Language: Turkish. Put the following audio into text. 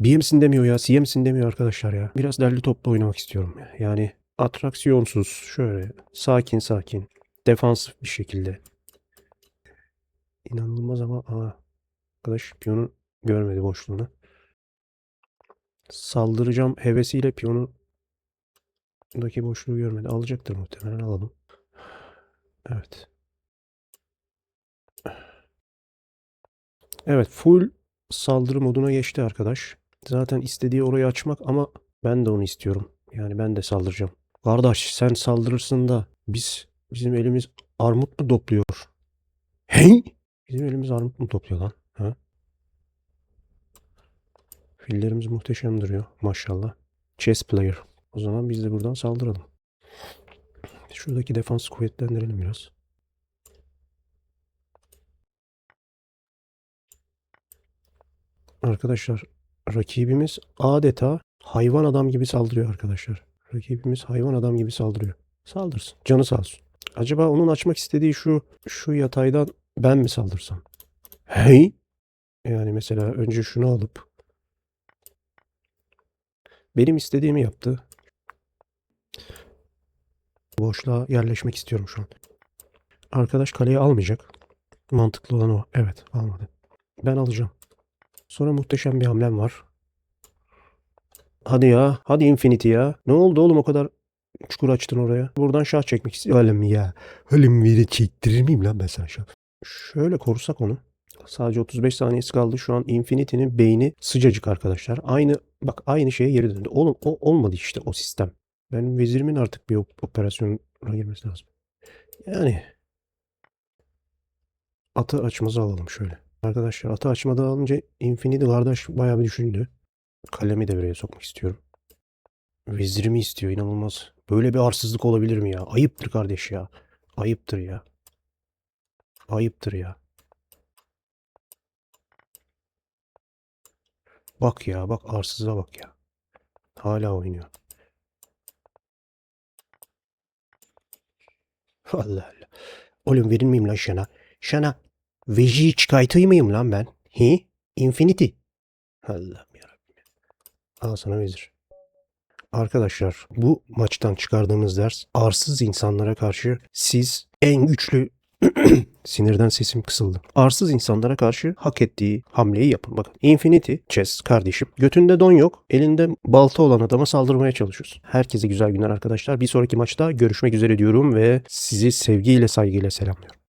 BM'sin demiyor ya. CM'sin demiyor arkadaşlar ya. Biraz derli toplu oynamak istiyorum. Yani atraksiyonsuz. Şöyle sakin sakin. Defansif bir şekilde. İnanılmaz ama aa, arkadaş piyonu görmedi boşluğunu. Saldıracağım hevesiyle piyonu daki boşluğu görmedi. Alacaktır muhtemelen alalım. Evet. Evet full saldırı moduna geçti arkadaş. Zaten istediği orayı açmak ama ben de onu istiyorum. Yani ben de saldıracağım. Kardeş sen saldırırsın da biz bizim elimiz armut mu topluyor? Hey! Bizim elimiz armut mu topluyor lan? Ha? Fillerimiz muhteşem duruyor maşallah. Chess player. O zaman biz de buradan saldıralım. Şuradaki defans kuvvetlendirelim biraz. Arkadaşlar rakibimiz adeta hayvan adam gibi saldırıyor arkadaşlar. Rakibimiz hayvan adam gibi saldırıyor. Saldırsın. Canı sağ olsun. Acaba onun açmak istediği şu şu yataydan ben mi saldırsam? Hey! Yani mesela önce şunu alıp benim istediğimi yaptı. Boşluğa yerleşmek istiyorum şu an. Arkadaş kaleyi almayacak. Mantıklı olan o. Evet almadı. Ben alacağım. Sonra muhteşem bir hamlem var. Hadi ya. Hadi Infinity ya. Ne oldu oğlum o kadar çukur açtın oraya. Buradan şah çekmek istiyorum. Öyle mi ya? Öyle mi biri çektirir miyim lan ben sana şah? Şöyle korusak onu. Sadece 35 saniyesi kaldı. Şu an Infinity'nin beyni sıcacık arkadaşlar. Aynı bak aynı şeye geri döndü. Oğlum o olmadı işte o sistem. Benim vezirimin artık bir op- operasyona girmesi lazım. Yani atı açmazı alalım şöyle. Arkadaşlar atı açmada alınca Infinity kardeş bayağı bir düşündü. Kalemi devreye sokmak istiyorum. Vezirimi istiyor inanılmaz. Böyle bir arsızlık olabilir mi ya? Ayıptır kardeş ya. Ayıptır ya. Ayıptır ya. Bak ya bak arsıza bak ya. Hala oynuyor. Allah Allah. Oğlum verir miyim lan şana? Şana vejiyi çıkartayım mıyım lan ben? Hi? Infinity. Allah'ım yarabbim. Al sana vezir. Arkadaşlar bu maçtan çıkardığımız ders arsız insanlara karşı siz en güçlü sinirden sesim kısıldı. Arsız insanlara karşı hak ettiği hamleyi yapın. Bakın Infinity Chess kardeşim. Götünde don yok. Elinde balta olan adama saldırmaya çalışıyorsun. Herkese güzel günler arkadaşlar. Bir sonraki maçta görüşmek üzere diyorum ve sizi sevgiyle saygıyla selamlıyorum.